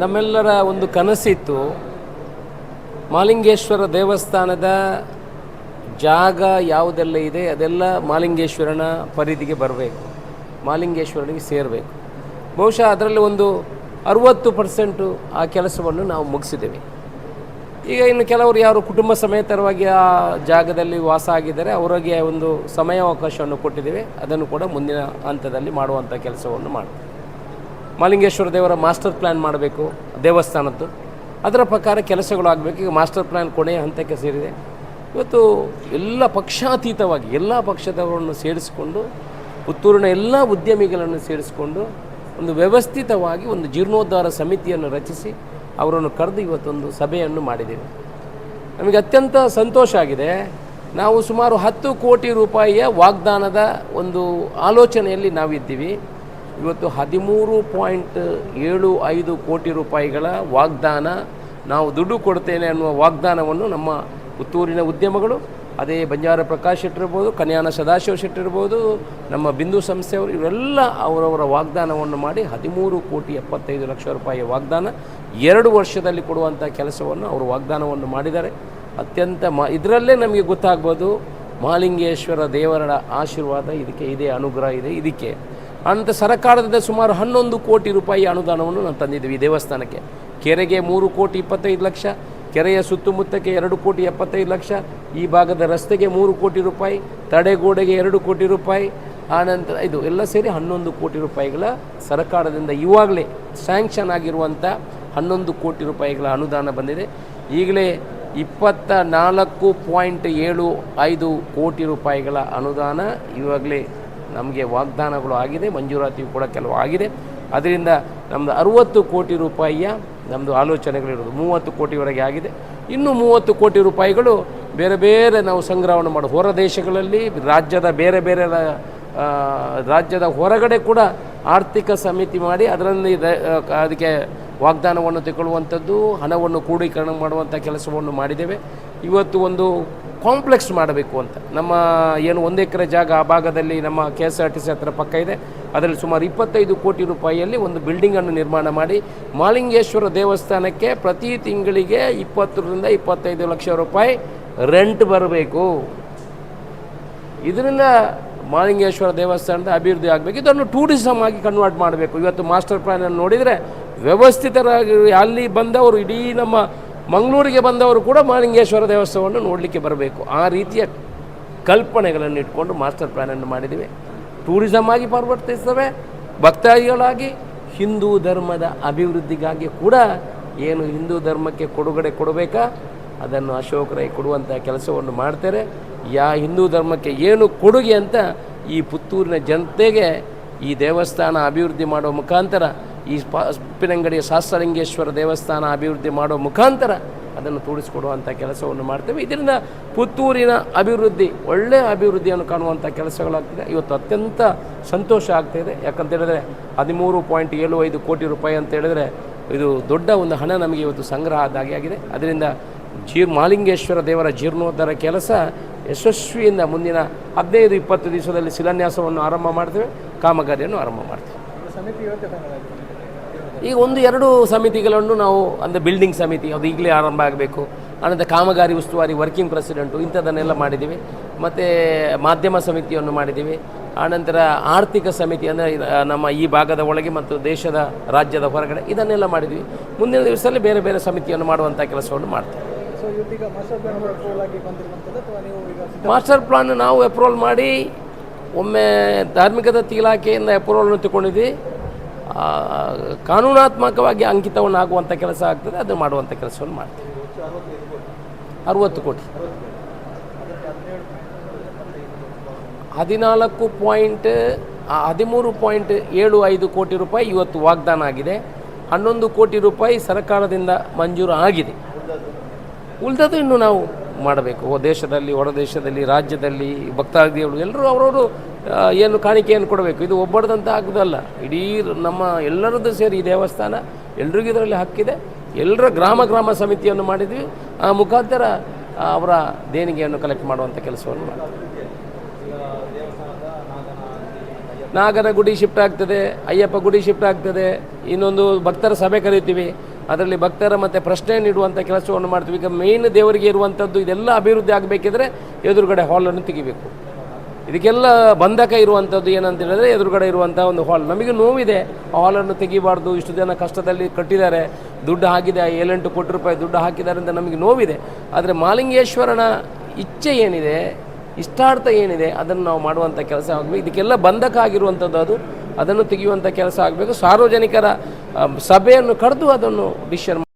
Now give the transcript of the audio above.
ನಮ್ಮೆಲ್ಲರ ಒಂದು ಕನಸಿತ್ತು ಮಾಲಿಂಗೇಶ್ವರ ದೇವಸ್ಥಾನದ ಜಾಗ ಯಾವುದೆಲ್ಲ ಇದೆ ಅದೆಲ್ಲ ಮಾಲಿಂಗೇಶ್ವರನ ಪರಿಧಿಗೆ ಬರಬೇಕು, ಮಾಲಿಂಗೇಶ್ವರನಿಗೆ ಸೇರಬೇಕು. ಬಹುಶಃ ಅದರಲ್ಲಿ ಒಂದು ಅರುವತ್ತು ಪರ್ಸೆಂಟು ಆ ಕೆಲಸವನ್ನು ನಾವು ಮುಗಿಸಿದ್ದೇವೆ. ಈಗ ಇನ್ನು ಕೆಲವರು ಯಾರು ಕುಟುಂಬ ಸಮೇತರವಾಗಿ ಆ ಜಾಗದಲ್ಲಿ ವಾಸ ಆಗಿದ್ದಾರೆ, ಅವರಿಗೆ ಒಂದು ಸಮಯಾವಕಾಶವನ್ನು ಕೊಟ್ಟಿದ್ದೇವೆ, ಅದನ್ನು ಕೂಡ ಮುಂದಿನ ಹಂತದಲ್ಲಿ ಮಾಡುವಂಥ ಕೆಲಸವನ್ನು ಮಾಡ್ತೀವಿ. ಮಾಲಿಂಗೇಶ್ವರ ದೇವರ ಮಾಸ್ಟರ್ ಪ್ಲ್ಯಾನ್ ಮಾಡಬೇಕು, ದೇವಸ್ಥಾನದ್ದು. ಅದರ ಪ್ರಕಾರ ಕೆಲಸಗಳು ಆಗಬೇಕು. ಈಗ ಮಾಸ್ಟರ್ ಪ್ಲ್ಯಾನ್ ಕೊನೆಯ ಹಂತಕ್ಕೆ ಸೇರಿದೆ. ಇವತ್ತು ಎಲ್ಲ ಪಕ್ಷಾತೀತವಾಗಿ, ಎಲ್ಲ ಪಕ್ಷದವರನ್ನು ಸೇರಿಸಿಕೊಂಡು, ಪುತ್ತೂರಿನ ಎಲ್ಲ ಉದ್ಯಮಿಗಳನ್ನು ಸೇರಿಸಿಕೊಂಡು ಒಂದು ವ್ಯವಸ್ಥಿತವಾಗಿ ಒಂದು ಜೀರ್ಣೋದ್ಧಾರ ಸಮಿತಿಯನ್ನು ರಚಿಸಿ ಅವರನ್ನು ಕರೆದು ಇವತ್ತೊಂದು ಸಭೆಯನ್ನು ಮಾಡಿದ್ದೇವೆ. ನಮಗೆ ಅತ್ಯಂತ ಸಂತೋಷ ಆಗಿದೆ. ನಾವು ಸುಮಾರು ಹತ್ತು ಕೋಟಿ ರೂಪಾಯಿಯ ವಾಗ್ದಾನದ ಒಂದು ಆಲೋಚನೆಯಲ್ಲಿ ನಾವಿದ್ದೀವಿ. ಇವತ್ತು ಹದಿಮೂರು ಪಾಯಿಂಟ್ ಏಳು ಐದು ಕೋಟಿ ರೂಪಾಯಿಗಳ ವಾಗ್ದಾನ, ನಾವು ದುಡ್ಡು ಕೊಡ್ತೇನೆ ಅನ್ನುವ ವಾಗ್ದಾನವನ್ನು ನಮ್ಮ ಪುತ್ತೂರಿನ ಉದ್ಯಮಗಳು, ಅದೇ ಬಂಜಾರ ಪ್ರಕಾಶ್ ಶೆಟ್ಟಿರ್ಬೋದು, ಕನ್ಯಾನ ಸದಾಶಿವ ಶೆಟ್ಟಿರ್ಬೋದು, ನಮ್ಮ ಬಿಂದು ಸಂಸ್ಥೆಯವರು, ಇವರೆಲ್ಲ ಅವರವರ ವಾಗ್ದಾನವನ್ನು ಮಾಡಿ ಹದಿಮೂರು ಕೋಟಿ ಎಪ್ಪತ್ತೈದು ಲಕ್ಷ ರೂಪಾಯಿಯ ವಾಗ್ದಾನ, ಎರಡು ವರ್ಷದಲ್ಲಿ ಕೊಡುವಂಥ ಕೆಲಸವನ್ನು ಅವರು ವಾಗ್ದಾನವನ್ನು ಮಾಡಿದ್ದಾರೆ. ಅತ್ಯಂತ ಮ, ಇದರಲ್ಲೇ ನಮಗೆ ಗೊತ್ತಾಗ್ಬೋದು ಮಹಾಲಿಂಗೇಶ್ವರ ದೇವರ ಆಶೀರ್ವಾದ ಇದಕ್ಕೆ ಇದೆ, ಅನುಗ್ರಹ ಇದೆ, ಇದಕ್ಕೆ. ಅಂತ ಸರ್ಕಾರದಿಂದ ಸುಮಾರು ಹನ್ನೊಂದು ಕೋಟಿ ರೂಪಾಯಿ ಅನುದಾನವನ್ನು ನಾವು ತಂದಿದ್ದೀವಿ ಈ ದೇವಸ್ಥಾನಕ್ಕೆ. ಕೆರೆಗೆ ಮೂರು ಕೋಟಿ ಇಪ್ಪತ್ತೈದು ಲಕ್ಷ, ಕೆರೆಯ ಸುತ್ತಮುತ್ತಕ್ಕೆ ಎರಡು ಕೋಟಿ ಎಪ್ಪತ್ತೈದು ಲಕ್ಷ, ಈ ಭಾಗದ ರಸ್ತೆಗೆ ಮೂರು ಕೋಟಿ ರೂಪಾಯಿ, ತಡೆಗೋಡೆಗೆ ಎರಡು ಕೋಟಿ ರೂಪಾಯಿ, ಆನಂತರ ಇದು ಎಲ್ಲ ಸೇರಿ ಹನ್ನೊಂದು ಕೋಟಿ ರೂಪಾಯಿಗಳ ಸರ್ಕಾರದಿಂದ ಇವಾಗಲೇ ಸ್ಯಾಂಕ್ಷನ್ ಆಗಿರುವಂಥ ಹನ್ನೊಂದು ಕೋಟಿ ರೂಪಾಯಿಗಳ ಅನುದಾನ ಬಂದಿದೆ. ಈಗಲೇ ಇಪ್ಪತ್ತ ನಾಲ್ಕು ಪಾಯಿಂಟ್ ಏಳು ಐದು ಕೋಟಿ ರೂಪಾಯಿಗಳ ಅನುದಾನ ಇವಾಗಲೇ ನಮಗೆ ವಾಗ್ದಾನಗಳು ಆಗಿದೆ ಮಂಜೂರಾತಿ ಕೂಡ ಕೆಲವು ಆಗಿದೆ. ಅದರಿಂದ ನಮ್ಮದು ಅರುವತ್ತು ಕೋಟಿ ರೂಪಾಯಿಯ ನಮ್ಮದು ಆಲೋಚನೆಗಳಿರೋದು ಮೂವತ್ತು ಕೋಟಿವರೆಗೆ ಆಗಿದೆ. ಇನ್ನು ಮೂವತ್ತು ಕೋಟಿ ರೂಪಾಯಿಗಳು ಬೇರೆ ಬೇರೆ ನಾವು ಸಂಗ್ರಹಣೆ ಮಾಡೋ ಹೊರ ದೇಶಗಳಲ್ಲಿ, ರಾಜ್ಯದ ಬೇರೆ ಬೇರೆ ರಾಜ್ಯದ ಹೊರಗಡೆ ಕೂಡ ಆರ್ಥಿಕ ಸಮಿತಿ ಮಾಡಿ ಅದರಲ್ಲಿ ಅದಕ್ಕೆ ವಾಗ್ದಾನವನ್ನು ತಗೊಳ್ಳುವಂಥದ್ದು ಹಣವನ್ನು ಕ್ರೋಢೀಕರಣ ಮಾಡುವಂಥ ಕೆಲಸವನ್ನು ಮಾಡಿದ್ದೇವೆ. ಇವತ್ತು ಒಂದು ಕಾಂಪ್ಲೆಕ್ಸ್ ಮಾಡಬೇಕು ಅಂತ. ನಮ್ಮ ಏನು ಒಂದು ಎಕರೆ ಜಾಗ ಆ ಭಾಗದಲ್ಲಿ ನಮ್ಮ K S R T C ಹತ್ರ ಪಕ್ಕ ಇದೆ. ಅದರಲ್ಲಿ ಸುಮಾರು ಇಪ್ಪತ್ತೈದು ಕೋಟಿ ರೂಪಾಯಿಯಲ್ಲಿ ಒಂದು ಬಿಲ್ಡಿಂಗನ್ನು ನಿರ್ಮಾಣ ಮಾಡಿ ಮಾಲಿಂಗೇಶ್ವರ ದೇವಸ್ಥಾನಕ್ಕೆ ಪ್ರತಿ ತಿಂಗಳಿಗೆ ಇಪ್ಪತ್ತರಿಂದ ಇಪ್ಪತ್ತೈದು ಲಕ್ಷ ರೂಪಾಯಿ ರೆಂಟ್ ಬರಬೇಕು. ಇದರಿಂದ ಮಾಲಿಂಗೇಶ್ವರ ದೇವಸ್ಥಾನದ ಅಭಿವೃದ್ಧಿ ಆಗಬೇಕು. ಇದನ್ನು ಟೂರಿಸಮ್ ಆಗಿ ಕನ್ವರ್ಟ್ ಮಾಡಬೇಕು. ಇವತ್ತು ಮಾಸ್ಟರ್ ಪ್ಲ್ಯಾನನ್ನು ನೋಡಿದರೆ ವ್ಯವಸ್ಥಿತರಾಗಿ ಅಲ್ಲಿ ಬಂದವರು ಇಡೀ ನಮ್ಮ ಮಂಗಳೂರಿಗೆ ಬಂದವರು ಕೂಡ ಮಾಲಿಂಗೇಶ್ವರ ದೇವಸ್ಥಾನವನ್ನು ನೋಡಲಿಕ್ಕೆ ಬರಬೇಕು. ಆ ರೀತಿಯ ಕಲ್ಪನೆಗಳನ್ನು ಇಟ್ಕೊಂಡು ಮಾಸ್ಟರ್ ಪ್ಲ್ಯಾನನ್ನು ಮಾಡಿದ್ದೀವಿ. ಟೂರಿಸಮ್ ಆಗಿ ಪರಿವರ್ತಿಸ್ತವೆ. ಭಕ್ತಾದಿಗಳಾಗಿ ಹಿಂದೂ ಧರ್ಮದ ಅಭಿವೃದ್ಧಿಗಾಗಿ ಕೂಡ ಏನು ಹಿಂದೂ ಧರ್ಮಕ್ಕೆ ಕೊಡುಗಡೆ ಕೊಡಬೇಕಾ? ಅದನ್ನು ಅಶೋಕ್ ರೈ ಕೊಡುವಂಥ ಕೆಲಸವನ್ನು ಮಾಡ್ತಾರೆ. ಯಾ ಹಿಂದೂ ಧರ್ಮಕ್ಕೆ ಏನು ಕೊಡುಗೆ ಅಂತ ಈ ಪುತ್ತೂರಿನ ಜನತೆಗೆ ಈ ದೇವಸ್ಥಾನ ಅಭಿವೃದ್ಧಿ ಮಾಡುವ ಮುಖಾಂತರ ಈ ಉಪ್ಪಿನಂಗಡಿಯ ಶಾಸ್ತ್ರಲಿಂಗೇಶ್ವರ ದೇವಸ್ಥಾನ ಅಭಿವೃದ್ಧಿ ಮಾಡೋ ಮುಖಾಂತರ ಅದನ್ನು ತೋರಿಸಿಕೊಡುವಂಥ ಕೆಲಸವನ್ನು ಮಾಡ್ತೇವೆ. ಇದರಿಂದ ಪುತ್ತೂರಿನ ಅಭಿವೃದ್ಧಿ ಒಳ್ಳೆಯ ಅಭಿವೃದ್ಧಿಯನ್ನು ಕಾಣುವಂಥ ಕೆಲಸಗಳಾಗ್ತಿದೆ. ಇವತ್ತು ಅತ್ಯಂತ ಸಂತೋಷ ಆಗ್ತಾಯಿದೆ ಯಾಕಂತ ಹೇಳಿದ್ರೆ ಹದಿಮೂರು ಪಾಯಿಂಟ್ ಏಳು ಐದು ಕೋಟಿ ರೂಪಾಯಿ ಅಂತ ಹೇಳಿದ್ರೆ ಇದು ದೊಡ್ಡ ಒಂದು ಹಣ ನಮಗೆ ಇವತ್ತು ಸಂಗ್ರಹ ಆದಾಗೆ ಆಗಿದೆ. ಅದರಿಂದ ಜೀರ್, ಮಾಲಿಂಗೇಶ್ವರ ದೇವರ ಜೀರ್ಣೋದ್ಧಾರ ಕೆಲಸ ಯಶಸ್ವಿಯಿಂದ ಮುಂದಿನ ಹದಿನೈದು, ಇಪ್ಪತ್ತು ದಿವಸದಲ್ಲಿ ಶಿಲಾನ್ಯಾಸವನ್ನು ಆರಂಭ ಮಾಡ್ತೇವೆ. ಕಾಮಗಾರಿಯನ್ನು ಆರಂಭ ಮಾಡ್ತೇವೆ. ಈಗ ಒಂದು ಎರಡು ಸಮಿತಿಗಳನ್ನು ನಾವು ಅಂದರೆ ಬಿಲ್ಡಿಂಗ್ ಸಮಿತಿ ಅದು ಈಗಲೇ ಆರಂಭ ಆಗಬೇಕು. ಆನಂತರ ಕಾಮಗಾರಿ ಉಸ್ತುವಾರಿ ವರ್ಕಿಂಗ್ ಪ್ರೆಸಿಡೆಂಟು ಇಂಥದ್ದನ್ನೆಲ್ಲ ಮಾಡಿದ್ದೀವಿ. ಮತ್ತು ಮಾಧ್ಯಮ ಸಮಿತಿಯನ್ನು ಮಾಡಿದ್ದೀವಿ. ಆನಂತರ ಆರ್ಥಿಕ ಸಮಿತಿ ಅಂದರೆ ನಮ್ಮ ಈ ಭಾಗದ ಒಳಗೆ ಮತ್ತು ದೇಶದ ರಾಜ್ಯದ ಹೊರಗಡೆ ಇದನ್ನೆಲ್ಲ ಮಾಡಿದ್ವಿ ಮುಂದಿನ ದಿವಸದಲ್ಲಿ ಬೇರೆ ಬೇರೆ ಸಮಿತಿಯನ್ನು ಮಾಡುವಂಥ ಕೆಲಸವನ್ನು ಮಾಡ್ತೀವಿ. ಮಾಸ್ಟರ್ ಪ್ಲಾನ್ ನೀವು ಅಪ್ರೂವಲ್ ಮಾಡಿ ಒಮ್ಮೆ ಧಾರ್ಮಿಕ ದತ್ತಿ ಇಲಾಖೆಯಿಂದ ಅಪ್ರೂವಲ್ ತಗೊಂಡಿದ್ವಿ. ಕಾನೂನಾತ್ಮಕವಾಗಿ ಅಂಕಿತವನ್ನು ಆಗುವಂಥ ಕೆಲಸ ಆಗ್ತದೆ, ಅದು ಮಾಡುವಂಥ ಕೆಲಸವನ್ನು ಮಾಡ್ತೀವಿ. ಅರುವತ್ತು ಕೋಟಿ. ಹದಿನಾಲ್ಕು ಪಾಯಿಂಟ್ ಹದಿಮೂರು ಪಾಯಿಂಟ್ ಏಳು ಐದು ಕೋಟಿ ರೂಪಾಯಿ ಇವತ್ತು ವಾಗ್ದಾನ ಆಗಿದೆ. ಹನ್ನೊಂದು ಕೋಟಿ ರೂಪಾಯಿ ಸರ್ಕಾರದಿಂದ ಮಂಜೂರು ಆಗಿದೆ. ಉಳಿದದ್ದು ಇನ್ನು ನಾವು ಮಾಡಬೇಕು. ದೇಶದಲ್ಲಿ ಹೊರ ದೇಶದಲ್ಲಿ, ರಾಜ್ಯದಲ್ಲಿ, ಭಕ್ತಾದಿಗಳು ಎಲ್ಲರೂ ಅವರವರು ಏನು ಕಾಣಿಕೆಯನ್ನು ಕೊಡಬೇಕು. ಇದು ಒಬ್ಬರದಂತ ಆಗೋದಲ್ಲ. ಇಡೀ ನಮ್ಮ ಎಲ್ಲರದ್ದು ಸೇರಿ ಈ ದೇವಸ್ಥಾನ ಎಲ್ರಿಗೂ ಇದರಲ್ಲಿ ಹಕ್ಕಿದೆ. ಎಲ್ಲರ ಗ್ರಾಮ ಗ್ರಾಮ ಸಮಿತಿಯನ್ನು ಮಾಡಿದ್ವಿ. ಆ ಮುಖಾಂತರ ಅವರ ದೇಣಿಗೆಯನ್ನು ಕಲೆಕ್ಟ್ ಮಾಡುವಂಥ ಕೆಲಸವನ್ನು ಮಾಡ್ತೀವಿ. ನಾಗರ ಗುಡಿ ಶಿಫ್ಟ್ ಆಗ್ತದೆ, ಅಯ್ಯಪ್ಪ ಗುಡಿ ಶಿಫ್ಟ್ ಆಗ್ತದೆ, ಇನ್ನೊಂದು ಭಕ್ತರ ಸಭೆ ಕರೀತೀವಿ. ಅದರಲ್ಲಿ ಭಕ್ತರ ಮತ್ತು ಪ್ರಶ್ನೆ ನೀಡುವಂಥ ಕೆಲಸವನ್ನು ಮಾಡ್ತೀವಿ. ಈಗ ಮೇನ್ ದೇವರಿಗೆ ಇರುವಂಥದ್ದು ಇದೆಲ್ಲ ಅಭಿವೃದ್ಧಿ ಆಗಬೇಕಿದ್ರೆ ಎದುರುಗಡೆ ಹಾಲನ್ನು ತೆಗಿಬೇಕು. ಇದಕ್ಕೆಲ್ಲ ಬಂಧಕ ಇರುವಂಥದ್ದು ಏನಂತ ಹೇಳಿದ್ರೆ ಎದುರುಗಡೆ ಇರುವಂಥ ಒಂದು ಹಾಲ್ ನಮಗೆ ನೋವಿದೆ. ಹಾಲನ್ನು ತೆಗಿಬಾರ್ದು. ಇಷ್ಟು ಜನ ಕಷ್ಟದಲ್ಲಿ ಕಟ್ಟಿದ್ದಾರೆ. ದುಡ್ಡು ಹಾಕಿದೆ. ಏಳೆಂಟು ಕೋಟಿ ರೂಪಾಯಿ ದುಡ್ಡು ಹಾಕಿದ್ದಾರೆ ಅಂತ ನಮಗೆ ನೋವಿದೆ. ಆದರೆ ಮಾಲಿಂಗೇಶ್ವರನ ಇಚ್ಛೆ ಏನಿದೆ, ಇಷ್ಟಾರ್ಥ ಏನಿದೆ, ಅದನ್ನು ನಾವು ಮಾಡುವಂಥ ಕೆಲಸ ಆಗಬೇಕು. ಇದಕ್ಕೆಲ್ಲ ಬಂಧಕ ಆಗಿರುವಂಥದ್ದು ಅದು. ಅದನ್ನು ತೆಗೆಯುವಂಥ ಕೆಲಸ ಆಗಬೇಕು. ಸಾರ್ವಜನಿಕರ ಸಭೆಯನ್ನು ಕರೆದು ಅದನ್ನು ಡಿಸಿಷನ್